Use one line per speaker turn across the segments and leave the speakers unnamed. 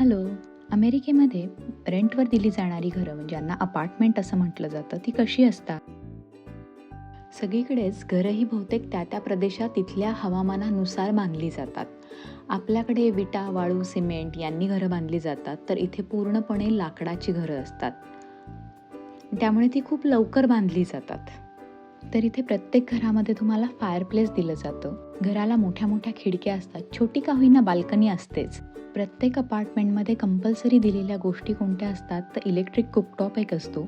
Hello अमेरिकेमध्ये रेंटवर दिली जाणारी घरं म्हणजे ज्यांना अपार्टमेंट असं म्हटलं जातं ती कशी असतात? सगळीकडेच घरं ही बहुतेक त्या त्या प्रदेशात तिथल्या हवामानानुसार बांधली जातात. आपल्याकडे विटा वाळू सिमेंट यांनी घरं बांधली जातात तर इथे पूर्णपणे लाकडाची घरं असतात. त्यामुळे ती खूप लवकर बांधली जातात. तर इथे प्रत्येक घरामध्ये तुम्हाला फायरप्लेस दिलं जातं. घराला मोठ्या मोठ्या खिडक्या असतात. छोटी का होईना बाल्कनी असतेच. प्रत्येक अपार्टमेंटमध्ये कंपल्सरी दिलेल्या गोष्टी कोणत्या असतात? तर इलेक्ट्रिक कुकटॉप एक असतो.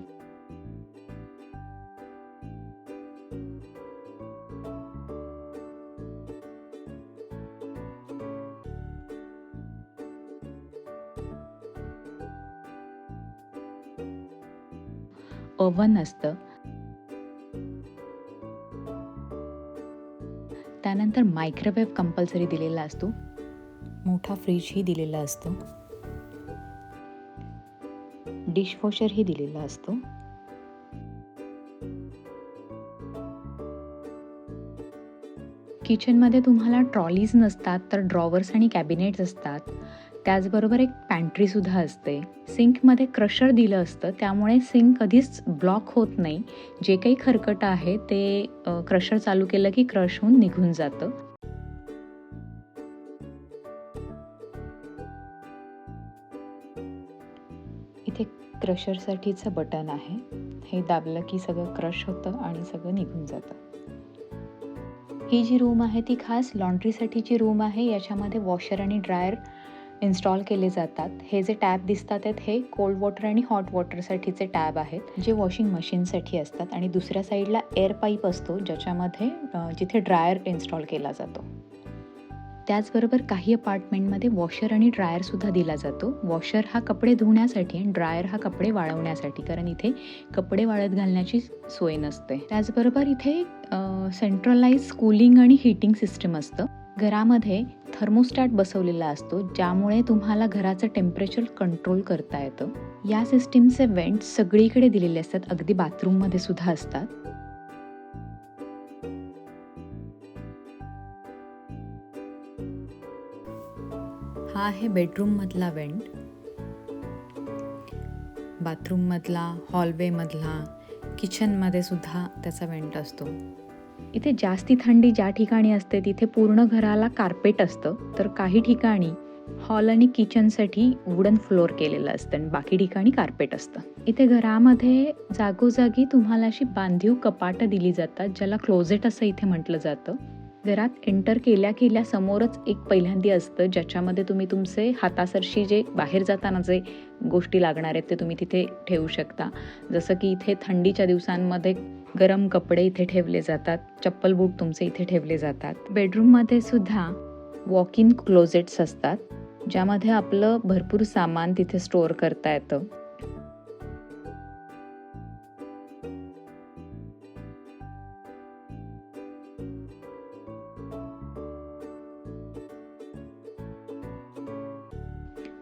ओव्हन असतं. त्यानंतर मायक्रोवेव्ह कंपल्सरी दिलेला असतो. मोठा फ्रीजही दिलेला असतो. डिशवॉशरही दिलेला असतो. किचनमध्ये तुम्हाला ट्रॉलीज नसतात तर ड्रॉवर्स आणि कॅबिनेट्स असतात. त्याचबरोबर एक पॅन्ट्रीसुद्धा असते. सिंकमध्ये क्रशर दिलं असतं त्यामुळे सिंक कधीच ब्लॉक होत नाही. जे काही खरकटं आहे ते क्रशर चालू केलं की क्रश होऊन निघून जातं. इथे क्रशरसाठीचं बटन आहे. हे दाबलं की सगळं क्रश होतं आणि सगळं निघून जातं. ही जी रूम आहे ती खास लॉन्ड्रीसाठीची रूम आहे. याच्यामध्ये वॉशर आणि ड्रायर इन्स्टॉल केले जातात. हे जे टॅब दिसतात आहेत हे कोल्ड वॉटर आणि हॉट वॉटरसाठीचे टॅब आहेत जे वॉशिंग मशीनसाठी असतात. आणि दुसऱ्या साईडला एअर पाईप असतो ज्याच्यामध्ये जिथे ड्रायर इन्स्टॉल केला जातो. त्याचबरोबर काही अपार्टमेंटमध्ये वॉशर आणि ड्रायरसुद्धा दिला जातो. वॉशर हा कपडे धुण्यासाठी आणि ड्रायर हा कपडे वाळवण्यासाठी कारण इथे कपडे वाळत घालण्याची सोय नसते. त्याचबरोबर इथे सेंट्रलाइज कूलिंग आणि हीटिंग सिस्टम असतं. घरामध्ये थर्मोस्टॅट बसवलेला असतो ज्यामुळे तुम्हाला घराचं टेम्परेचर कंट्रोल करता येतं. या सिस्टीमचे वेंट सगळीकडे दिलेले असतात अगदी बाथरूममध्ये सुद्धा असतात. हा आहे बेडरूममधला वेंट बाथरूममधला हॉलवेमधला किचनमध्ये सुद्धा त्याचा वेंट असतो. इथे जास्ती थंडी ज्या ठिकाणी असते तिथे पूर्ण घराला कार्पेट असतं. तर काही ठिकाणी हॉल आणि किचनसाठी वुडन फ्लोअर केलेलं असतं आणि बाकी ठिकाणी कार्पेट असतं. इथे घरामध्ये जागोजागी तुम्हाला अशी बांधीव कपाटं दिली जातात ज्याला क्लोजेट असं इथे म्हटलं जातं. घरात एंटर केल्या केल्या समोरच एक पहिल्यांदी असतं ज्याच्यामध्ये तुम्ही तुमचे हातासरशी जे बाहेर जाताना जे गोष्टी लागणार आहेत ते तुम्ही तिथे ठेवू शकता. जसं की इथे थंडीच्या दिवसांमध्ये गरम कपडे इथे ठेवले जातात चप्पल बूट तुमचे इथे ठेवले जातात. बेडरूममध्ये सुद्धा वॉक इन क्लोजेट्स असतात ज्यामध्ये आपलं भरपूर सामान तिथे स्टोअर करता येतं.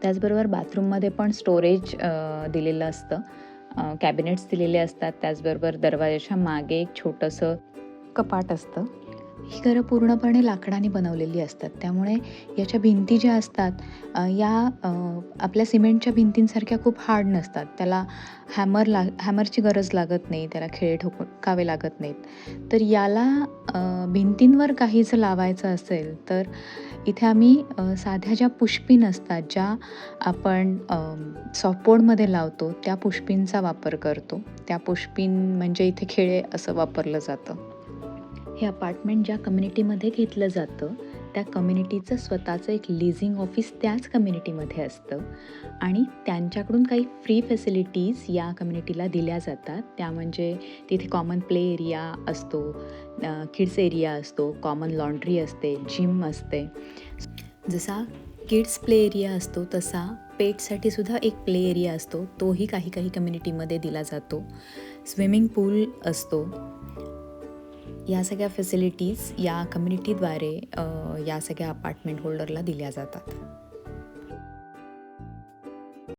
त्याचबरोबर बाथरूममध्ये पण स्टोरेज दिलेलं असतं. कॅबिनेट्स दिलेले असतात. त्याचबरोबर दरवाजाच्या मागे एक छोटंसं कपाट असतं. ही घरं पूर्णपणे लाकडाने बनवलेली असतात. त्यामुळे याच्या भिंती ज्या असतात या आपल्या सिमेंटच्या भिंतींसारख्या खूप हार्ड नसतात. त्याला हॅमर ला हॅमरची गरज लागत नाही. त्याला खेळे ठोकावे लागत नाहीत. तर याला भिंतींवर काही जर लावायचं असेल तर इथे आम्ही साध्या ज्या पुष्पीन असतात ज्या आपण सॉफ्टबोर्डमध्ये लावतो त्या पुष्पींचा वापर करतो. त्या पुष्पीन म्हणजे इथे खेळे असं वापरलं जातं. हे अपार्टमेंट ज्या कम्युनिटीमध्ये घेतलं जातं त्या कम्युनिटीचं स्वतःचं एक लिझिंग ऑफिस त्याच कम्युनिटीमध्ये असतं. आणि त्यांच्याकडून काही फ्री फॅसिलिटीज या कम्युनिटीला दिल्या जातात. त्या म्हणजे तिथे कॉमन प्ले एरिया असतो किड्स एरिया असतो कॉमन लॉन्ड्री असते जिम असते. जसा किड्स प्ले एरिया असतो तसा पेटसाठी सुद्धा एक प्ले एरिया असतो. तोही काही काही कम्युनिटीमध्ये दिला जातो. स्विमिंग पूल असतो. या सगळ्या फॅसिलिटीज या कम्युनिटीद्वारे या सगळ्या अपार्टमेंट होल्डरला दिल्या जातात.